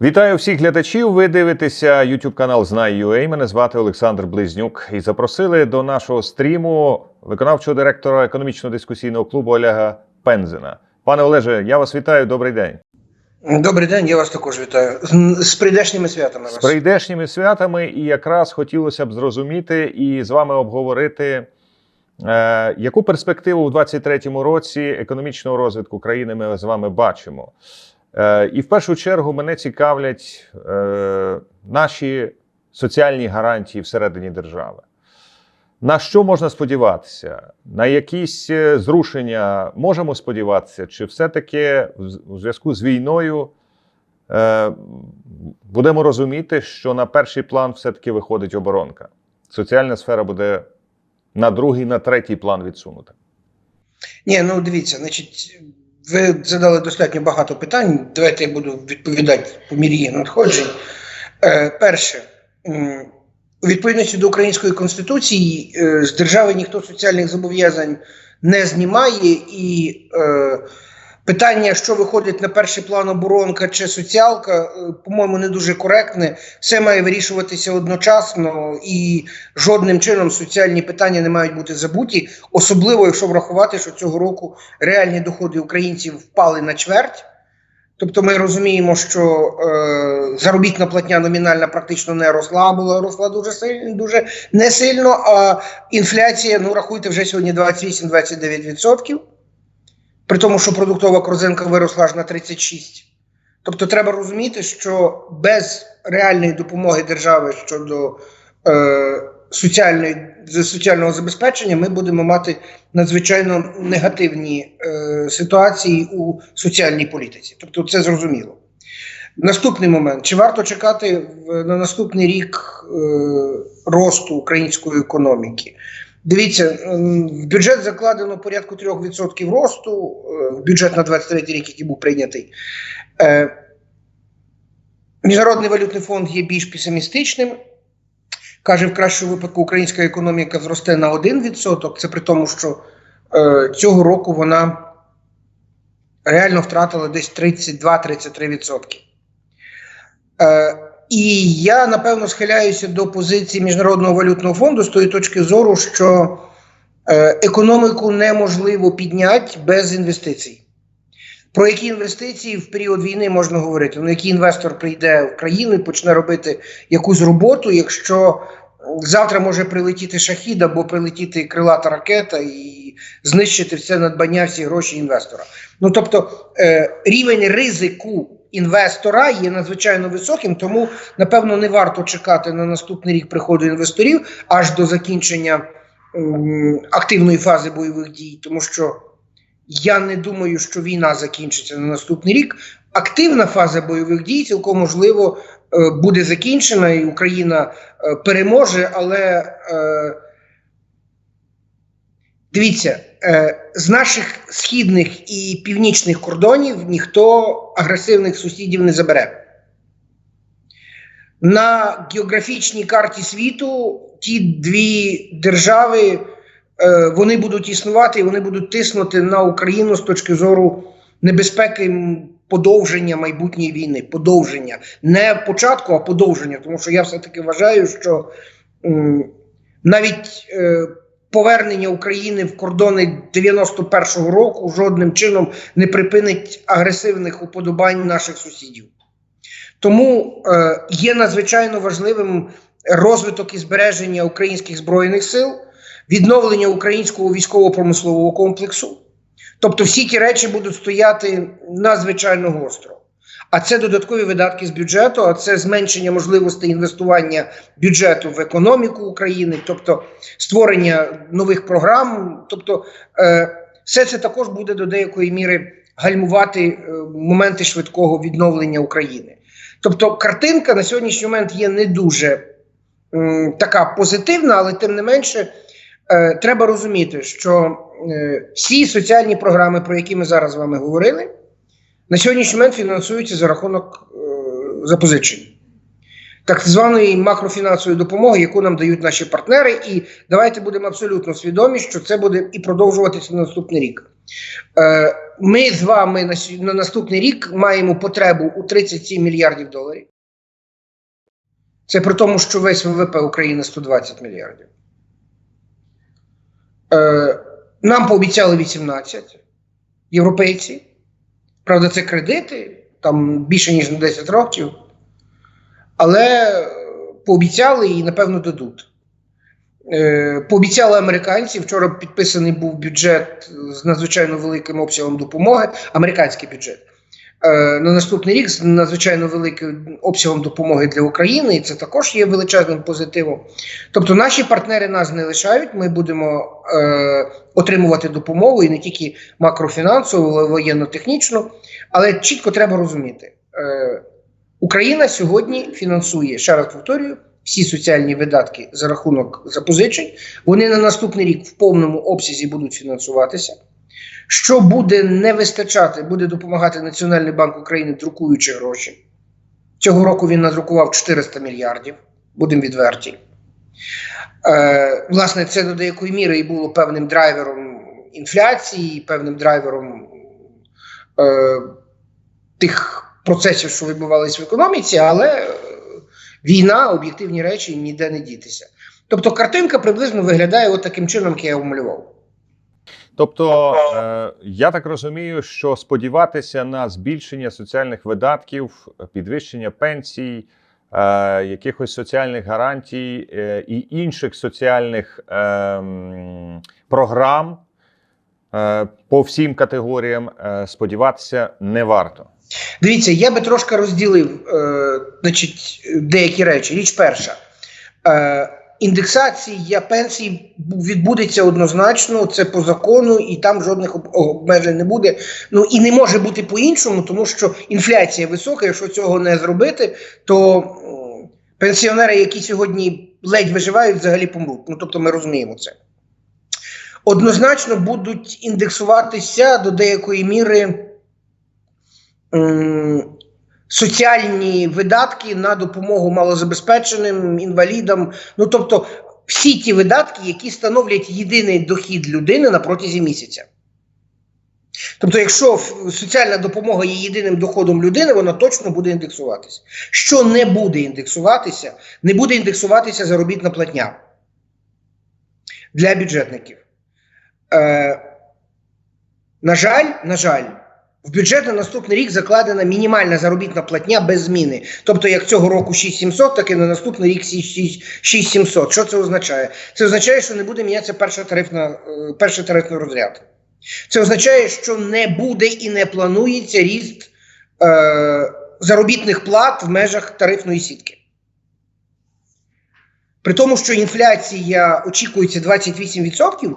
Вітаю всіх глядачів. Ви дивитеся YouTube канал Знай.UA. Мене звати Олександр Близнюк. І запросили до нашого стріму виконавчого директора економічно дискусійного клубу Олега Пензина. Пане Олеже, я вас вітаю. Добрий день. Добрий день, я вас також вітаю. З, прийдешніми святами З прийдешніми святами, і якраз хотілося б зрозуміти і з вами обговорити, е, яку перспективу у 2023 році економічного розвитку країни ми з вами бачимо. Е, і в першу чергу мене цікавлять е, наші соціальні гарантії всередині держави. На що можна сподіватися? На якісь е, зрушення можемо сподіватися, чи все-таки у зв'язку з війною будемо розуміти, що на перший план все-таки виходить оборонка. Соціальна сфера буде на другий, на третій план відсунута. Ні, ну дивіться, значить, ви задали достатньо багато питань. Давайте я буду відповідати по мірі надходжень. Е, перше, у відповідності до української конституції е, з держави ніхто соціальних зобов'язань не знімає, і е, питання, що виходить на перший план оборонка чи соціалка, е, по-моєму, не дуже коректне. Все має вирішуватися одночасно, і жодним чином соціальні питання не мають бути забуті, особливо якщо врахувати, що цього року реальні доходи українців впали на чверть. Тобто ми розуміємо, що е, заробітна платня номінальна практично не росла, була росла дуже сильно, дуже не сильно. А інфляція, ну рахуйте, вже сьогодні 28-29%, при тому, що продуктова корзинка виросла аж на 36%. Тобто треба розуміти, що без реальної допомоги держави щодо е, соціальної, соціального забезпечення ми будемо мати надзвичайно негативні е, ситуації у соціальній політиці. Тобто, це зрозуміло. Наступний момент: чи варто чекати на наступний рік е, росту української економіки? Дивіться, ем, в бюджет закладено порядку 3% росту, е, бюджет на 23 рік, який був прийнятий. Е, Міжнародний валютний фонд є більш песимістичним. Каже, в кращому випадку українська економіка зросте на 1%. Це при тому, що е, цього року вона реально втратила десь 32-33%. І я напевно схиляюся до позиції Міжнародного валютного фонду з тої точки зору, що е, економіку неможливо підняти без інвестицій. Про які інвестиції в період війни можна говорити? Ну, який інвестор прийде в країну і почне робити якусь роботу, якщо завтра може прилетіти шахід або прилетіти крилата ракета і знищити все надбання, всі гроші інвестора. Ну тобто е, рівень ризику інвестора є надзвичайно високим, тому напевно не варто чекати на наступний рік приходу інвесторів аж до закінчення м, активної фази бойових дій, тому що я не думаю, що війна закінчиться на наступний рік. Активна фаза бойових дій цілком можливо е, буде закінчена, і Україна е, переможе. Але е, дивіться, з наших східних і північних кордонів ніхто агресивних сусідів не забере. На географічній карті світу ті дві держави е, вони будуть існувати і вони будуть тиснути на Україну з точки зору небезпеки подовження майбутньої війни. Подовження не початку, а подовження. Тому що я все-таки вважаю, що навіть е, повернення України в кордони 91-го року жодним чином не припинить агресивних уподобань наших сусідів. Тому е, є надзвичайно важливим розвиток і збереження українських збройних сил, відновлення українського військово-промислового комплексу. Тобто всі ті речі будуть стояти надзвичайно гостро. А це додаткові видатки з бюджету, а це зменшення можливостей інвестування бюджету в економіку України, тобто створення нових програм. Тобто, е, все це також буде до деякої міри гальмувати е, моменти швидкого відновлення України. Тобто, картинка на сьогоднішній момент є не дуже м, така позитивна, але тим не менше, е, треба розуміти, що е, всі соціальні програми, про які ми зараз з вами говорили, на сьогоднішній момент фінансуються за рахунок е, запозичень. Так званої макрофінансової допомоги, яку нам дають наші партнери, і давайте будемо абсолютно свідомі, що це буде і продовжуватися на наступний рік. Е, Ми з вами на, на наступний рік маємо потребу у 37 мільярдів доларів. Це при тому, що весь ВВП України 120 мільярдів. Е, Нам пообіцяли 18 європейці. Правда, це кредити, там більше ніж на 10 років. Але пообіцяли і, напевно, дадуть. Е, Пообіцяли американці. Вчора підписаний був бюджет з надзвичайно великим обсягом допомоги, американський бюджет. Е, На наступний рік з надзвичайно великим обсягом допомоги для України, і це також є величезним позитивом. Тобто, наші партнери нас не лишають. Ми будемо е, отримувати допомогу і не тільки макрофінансову, але воєнно-технічну. Але чітко треба розуміти, е, Україна сьогодні фінансує, ще раз повторюю, всі соціальні видатки за рахунок запозичень. Вони на наступний рік в повному обсязі будуть фінансуватися. Що буде не вистачати, буде допомагати Національний банк України, друкуючи гроші. Цього року він надрукував 400 мільярдів, будемо відверті. Е, власне, це до деякої міри і було певним драйвером інфляції, певним драйвером е, тих процесів, що відбувалися в економіці, але війна, об'єктивні речі ніде не дітися. Тобто картинка приблизно виглядає от таким чином, як я умалював. Тобто, е, я так розумію, що сподіватися на збільшення соціальних видатків, підвищення пенсій, е, якихось соціальних гарантій е, і інших соціальних е, програм е, по всім категоріям е, сподіватися не варто. Дивіться, я би трошки розділив е, значить, деякі речі. Річ перша. Індексація пенсій відбудеться однозначно, це по закону, і там жодних обмежень не буде. Ну і не може бути по-іншому, тому що інфляція висока. Якщо цього не зробити, то пенсіонери, які сьогодні ледь виживають, взагалі помруть. Ну тобто ми розуміємо це. Однозначно будуть індексуватися до деякої міри соціальні видатки на допомогу малозабезпеченим інвалідам. Ну тобто, всі ті видатки, які становлять єдиний дохід людини на протязі місяця. Тобто, якщо соціальна допомога є єдиним доходом людини, вона точно буде індексуватися. Що не буде індексуватися, не буде індексуватися заробітна платня для бюджетників. Е, на жаль, на жаль, в бюджет на наступний рік закладена мінімальна заробітна платня без зміни. Тобто, як цього року 6700, так і на наступний рік 6700. Що це означає? Це означає, що не буде мінятися перша тарифна, е, перший тарифний розряд. Це означає, що не буде і не планується ріст е, заробітних плат в межах тарифної сітки. При тому, що інфляція очікується 28%,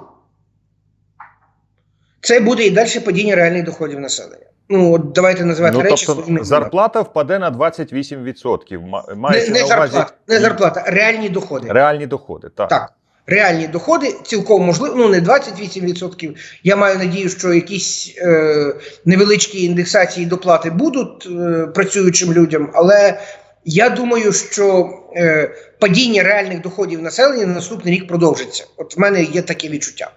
це буде і далі падіння реальних доходів населення. Ну, от давайте називати Ну, речі тобто, своїми зарплата впаде на 28%. ма- Мається не, не на увазі зарплата, не зарплата, реальні доходи. реальні доходи. Так. Так. Реальні доходи цілком можливо, ну не 28%. Я маю надію, що якісь е, невеличкі індексації доплати будуть е, працюючим людям, але я думаю, що е, падіння реальних доходів населення на наступний рік продовжиться. От в мене є таке відчуття.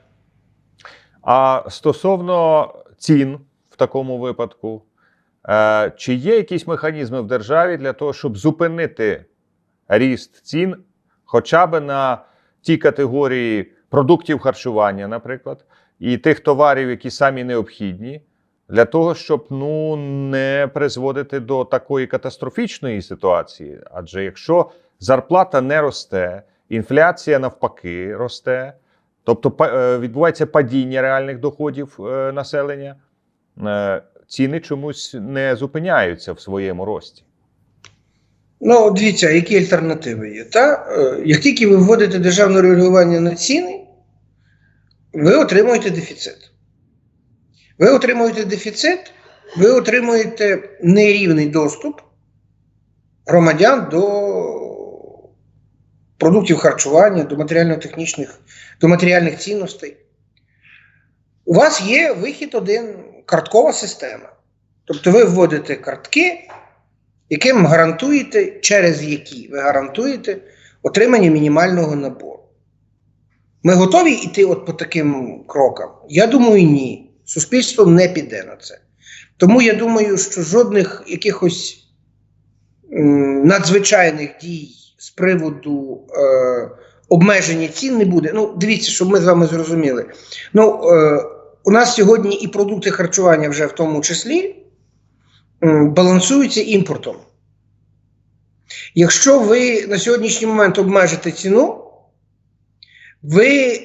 А стосовно цін в такому випадку, е, чи є якісь механізми в державі для того, щоб зупинити ріст цін хоча б на ті категорії продуктів харчування, наприклад, і тих товарів, які самі необхідні, для того, щоб ну не призводити до такої катастрофічної ситуації? Адже якщо зарплата не росте, інфляція навпаки росте. Тобто е, відбувається падіння реальних доходів е, населення, е, ціни чомусь не зупиняються в своєму рості. Ну, дивіться, які альтернативи є. Та? Як тільки ви вводите державне регулювання на ціни, ви отримуєте дефіцит. Ви отримуєте дефіцит, ви отримуєте нерівний доступ громадян до продуктів харчування, до матеріально-технічних, до матеріальних цінностей. У вас є вихід один карткова система. Тобто ви вводите картки, яким гарантуєте, через які ви гарантуєте отримання мінімального набору. Ми готові йти от по таким крокам? Я думаю, ні. Суспільство не піде на це. Тому я думаю, що жодних якихось надзвичайних дій з приводу е, обмеження цін не буде. Ну, дивіться, щоб ми з вами зрозуміли. Ну, е, у нас сьогодні і продукти харчування вже в тому числі м, балансуються імпортом. Якщо ви на сьогоднішній момент обмежите ціну, ви, е,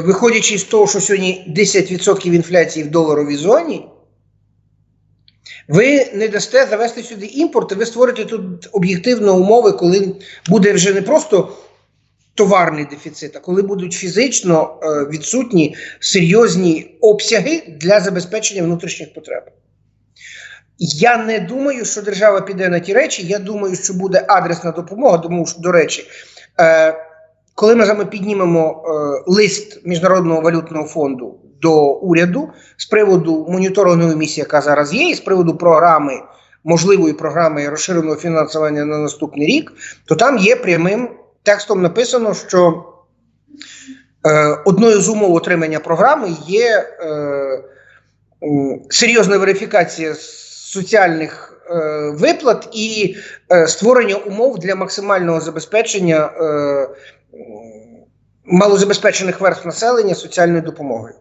виходячи з того, що сьогодні 10% інфляції в доларовій зоні, ви не дасте завести сюди імпорт, і ви створите тут об'єктивно умови, коли буде вже не просто товарний дефіцит, а коли будуть фізично е, відсутні серйозні обсяги для забезпечення внутрішніх потреб. Я не думаю, що держава піде на ті речі. Я думаю, що буде адресна допомога. Тому що, до речі, е, коли ми з вами піднімемо е, лист Міжнародного валютного фонду до уряду з приводу моніторингової місії, яка зараз є, і з приводу програми, можливої програми розширеного фінансування на наступний рік, то там є прямим текстом написано, що е, одною з умов отримання програми є е, м, серйозна верифікація соціальних е, виплат і е, створення умов для максимального забезпечення е, малозабезпечених верств населення соціальною допомогою.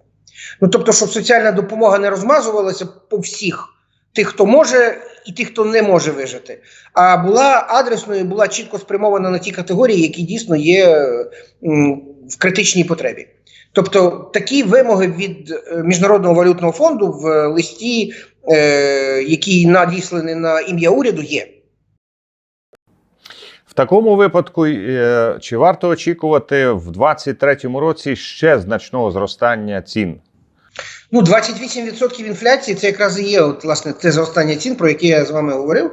Ну тобто, щоб соціальна допомога не розмазувалася по всіх тих, хто може, і тих, хто не може вижити, а була адресною, була чітко спрямована на ті категорії, які дійсно є в критичній потребі. Тобто такі вимоги від е, Міжнародного валютного фонду в листі, е, який надісланий на ім'я уряду, є. В такому випадку, е, чи варто очікувати в 2023 році ще значного зростання цін? Ну, 28% інфляції це якраз і є от, власне те зростання цін, про яке я з вами говорив.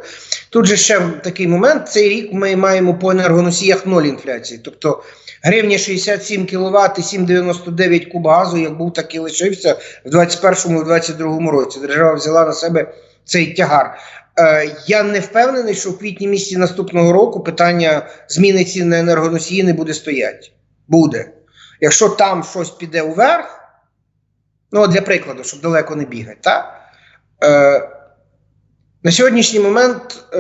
Тут же ще такий момент: цей рік ми маємо по енергоносіях ноль інфляції. Тобто гривня 67 кВт і 7,99 куб газу, як був, так і лишився в 2021-2022 році. Держава взяла на себе цей тягар. Е, я не впевнений, що в квітні місяці наступного року питання зміни цін на енергоносії не буде стояти. Буде. Якщо там щось піде вверх. Ну, для прикладу, щоб далеко не бігати. Та? Е, на сьогоднішній момент е,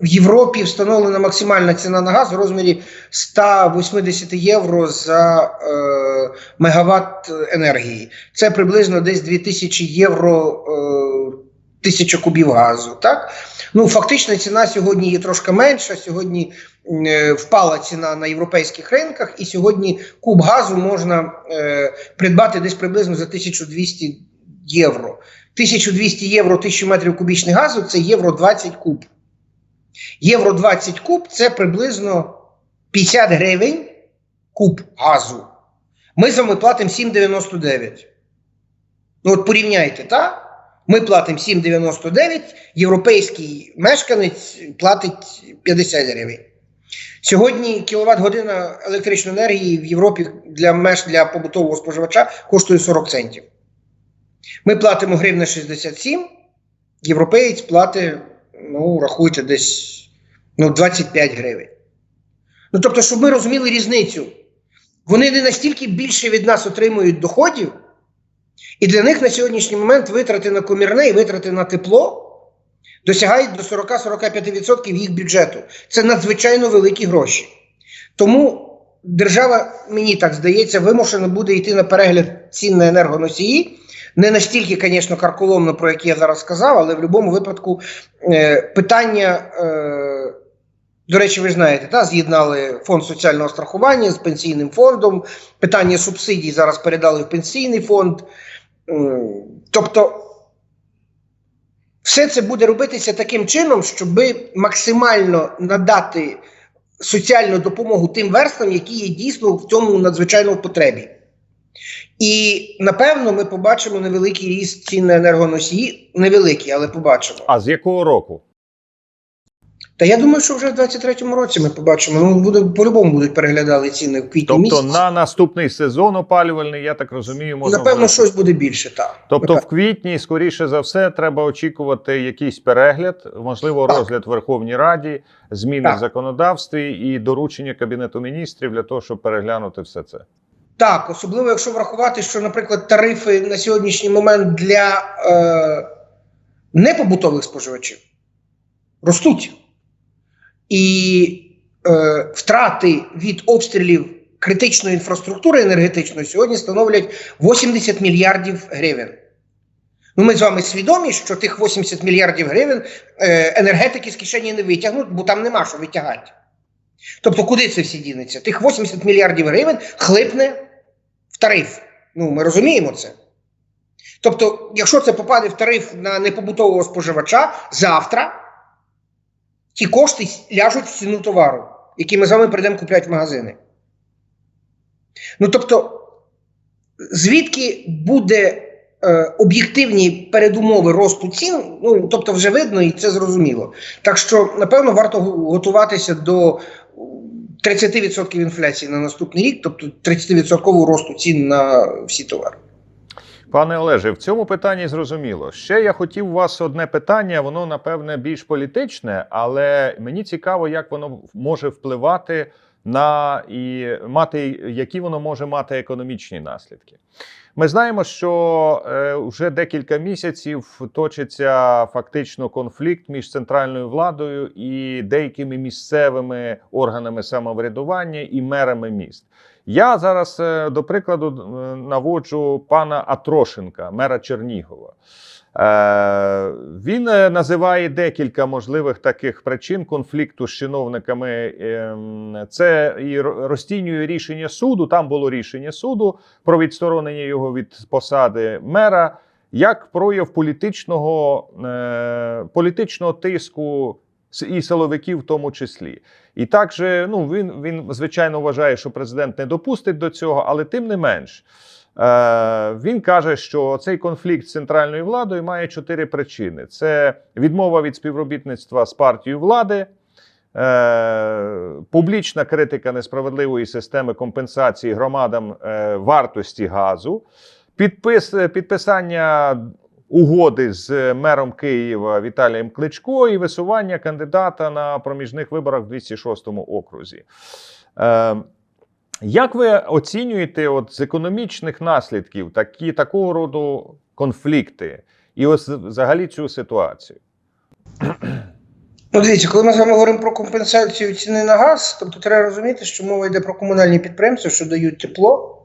в Європі встановлена максимальна ціна на газ у розмірі 180 євро за е, мегаватт енергії. Це приблизно десь 2000 євро е, тисяча кубів газу. Так? Ну, фактична ціна сьогодні є трошки менша. Сьогодні впала ціна на європейських ринках, і сьогодні куб газу можна е, придбати десь приблизно за 1200 євро. 1200 євро 1000 метрів кубічних газу це євро 20 куб. Євро 20 куб це приблизно 50 гривень куб газу. Ми з вами платимо 7,99. Ну, от порівняйте, так? Ми платимо 7,99, європейський мешканець платить 50 гривень. Сьогодні кіловат година електричної енергії в Європі для меж для побутового споживача коштує 40 центів. Ми платимо гривна 67, європеєць платить, ну, рахуйте, десь ну, 25 гривень. Ну, тобто, щоб ми розуміли різницю, вони не настільки більше від нас отримують доходів, і для них на сьогоднішній момент витрати на комірне і витрати на тепло досягають до 40-45% їх бюджету. Це надзвичайно великі гроші. Тому держава, мені так здається, вимушена буде йти на перегляд цін на енергоносії. Не настільки, звісно, карколомно, про які я зараз сказав, але в будь-якому випадку е, питання. Е, до речі, ви знаєте, та, з'єднали фонд соціального страхування з пенсійним фондом. Питання субсидій зараз передали в пенсійний фонд. Тобто, все це буде робитися таким чином, щоб максимально надати соціальну допомогу тим верствам, які є дійсно в цьому надзвичайно в потребі. І напевно ми побачимо невеликий ріст цін на енергоносії. Невеликий, але побачимо. А з якого року? Та я думаю, що вже в 23-му році ми побачимо. Ну, буде, по-любому будуть переглядали ціни в квітні Тобто місяці. на наступний сезон опалювальний, я так розумію, можна Напевно, вже- щось буде більше, так. Тобто, в квітні, скоріше за все, треба очікувати якийсь перегляд, можливо, Так. розгляд в Верховній Раді, зміни Так. в законодавстві і доручення Кабінету міністрів для того, щоб переглянути все це. Так, особливо якщо врахувати, що, наприклад, тарифи на сьогоднішній момент для е, непобутових споживачів ростуть. І е, втрати від обстрілів критичної інфраструктури енергетичної сьогодні становлять 80 мільярдів гривень. Ну, ми з вами свідомі, що тих 80 мільярдів гривень е, енергетики з кишені не витягнуть, бо там нема що витягати. Тобто, куди це всі дінеться? Тих 80 мільярдів гривень хлипне в тариф. Ну, ми розуміємо це. Тобто, якщо це попаде в тариф на непобутового споживача, завтра ті кошти ляжуть в ціну товару, який ми з вами прийдемо купляти в магазини. Ну тобто, звідки буде е, об'єктивні передумови росту цін, ну тобто, вже видно і це зрозуміло. Так що, напевно, варто готуватися до 30% інфляції на наступний рік, тобто 30% росту цін на всі товари. Пане Олеже, в цьому питанні зрозуміло. Ще я хотів у вас одне питання, воно напевне більш політичне, але мені цікаво, як воно може впливати на і мати, які воно може мати економічні наслідки. Ми знаємо, що е, вже декілька місяців точиться фактично конфлікт між центральною владою і деякими місцевими органами самоврядування і мерами міст. Я зараз, е, до прикладу, е, наводжу пана Атрошенка, мера Чернігова. Е, Він називає декілька можливих таких причин конфлікту з чиновниками. Ем, Це і ро- розцінює рішення суду. Там було рішення суду про відсторонення його від посади мера, як прояв політичного, політичного тиску і силовиків в тому числі. І також ну, він, він звичайно вважає, що президент не допустить до цього, але тим не менш. Е, він каже, що цей конфлікт з центральною владою має чотири причини: це відмова від співробітництва з партією влади, е, публічна критика несправедливої системи компенсації громадам е, вартості газу, підпис, підписання угоди з мером Києва Віталієм Кличко і висування кандидата на проміжних виборах в 206 окрузі. Е, як ви оцінюєте от з економічних наслідків такі такого роду конфлікти і ось взагалі цю ситуацію? Ну, дивіться, коли ми з вами говоримо про компенсацію ціни на газ, тобто треба розуміти, що мова йде про комунальні підприємства, що дають тепло.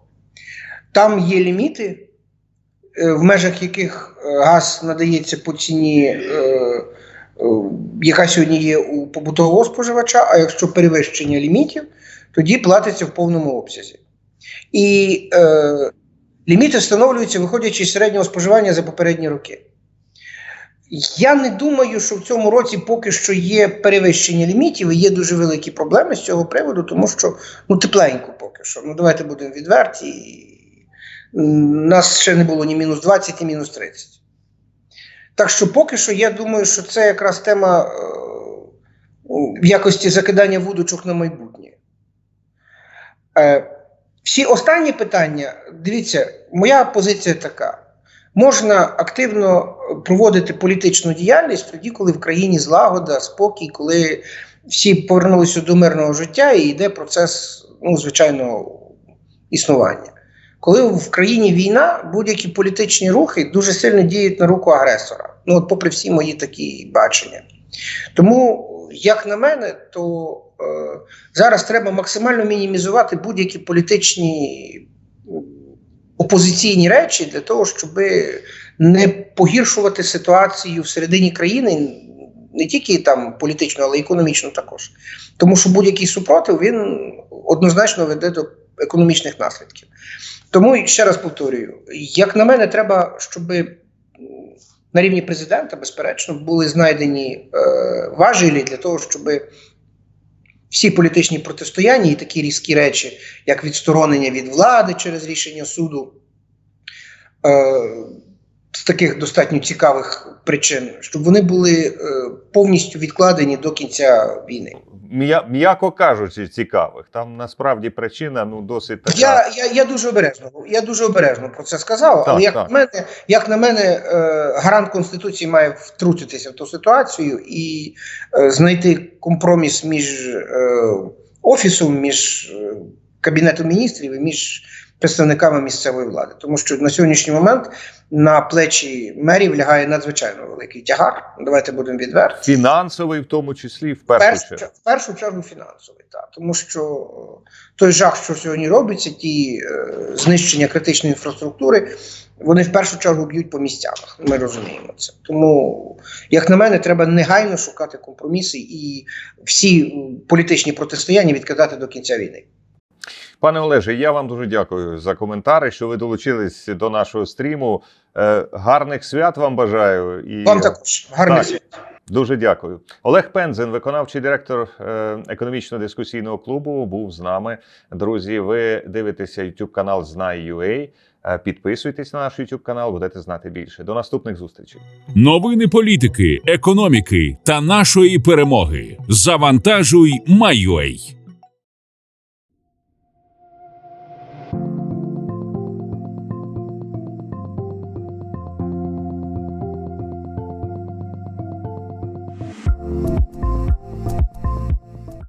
Там є ліміти, е, в межах яких е, газ надається по ціні, е, е, яка сьогодні є у побутового споживача, а якщо перевищення лімітів, тоді платиться в повному обсязі. І е, ліміти встановлюються, виходячи з середнього споживання за попередні роки. Я не думаю, що в цьому році поки що є перевищення лімітів і є дуже великі проблеми з цього приводу, тому що ну тепленько поки що. Ну давайте будемо відверті. Нас ще не було ні мінус 20, ні мінус 30. Так що поки що я думаю, що це якраз тема е, в якості закидання вудочок на майбутнє. Е, всі останні питання, дивіться, моя позиція така. Можна активно проводити політичну діяльність тоді, коли в країні злагода, спокій, коли всі повернулися до мирного життя і йде процес, ну, звичайно, існування. Коли в країні війна, будь-які політичні рухи дуже сильно діють на руку агресора. Ну, от попри всі мої такі бачення. Тому, як на мене, то е, зараз треба максимально мінімізувати будь-які політичні опозиційні речі для того, щоб не погіршувати ситуацію всередині країни, не тільки там політично, але й економічно також. Тому що будь-який супротив він однозначно веде до економічних наслідків. Тому ще раз повторюю: як на мене, треба, щоб на рівні президента, безперечно, були знайдені е, важелі для того, щоб всі політичні протистояння і такі різкі речі, як відсторонення від влади через рішення суду, е, з таких достатньо цікавих причин, щоб вони були е, повністю відкладені до кінця війни. М'я- М'яко кажучи, цікавих. Там насправді причина ну досить така. Я, я, я дуже обережно, я дуже обережно про це сказав. Так, але як так. на мене, як на мене, е, гарант конституції має втрутитися в ту ситуацію і е, знайти компроміс між офісом, між кабінетом міністрів і між представниками місцевої влади, тому що на сьогоднішній момент на плечі мерів лягає надзвичайно великий тягар. Давайте будемо відверті. Фінансовий, в тому числі, в першу Першу, чергу. в першу чергу фінансовий, так. тому що е, той жах, що сьогодні робиться, ті е, знищення критичної інфраструктури, вони в першу чергу б'ють по місцях. Ми розуміємо це. Тому, як на мене, треба негайно шукати компроміси і всі політичні протистояння відкидати до кінця війни. Пане Олеже, я вам дуже дякую за коментари, що ви долучились до нашого стріму. Е, гарних свят вам бажаю і Вам також гарних Так. свят. дуже дякую. Олег Пензен, виконавчий директор е, економічно-дискусійного клубу, був з нами. Друзі, ви дивитеся YouTube канал Знай.ua. Е, Підписуйтесь на наш YouTube канал, будете знати більше. До наступних зустрічей. Новини політики, економіки та нашої перемоги. Завантажуй Майой.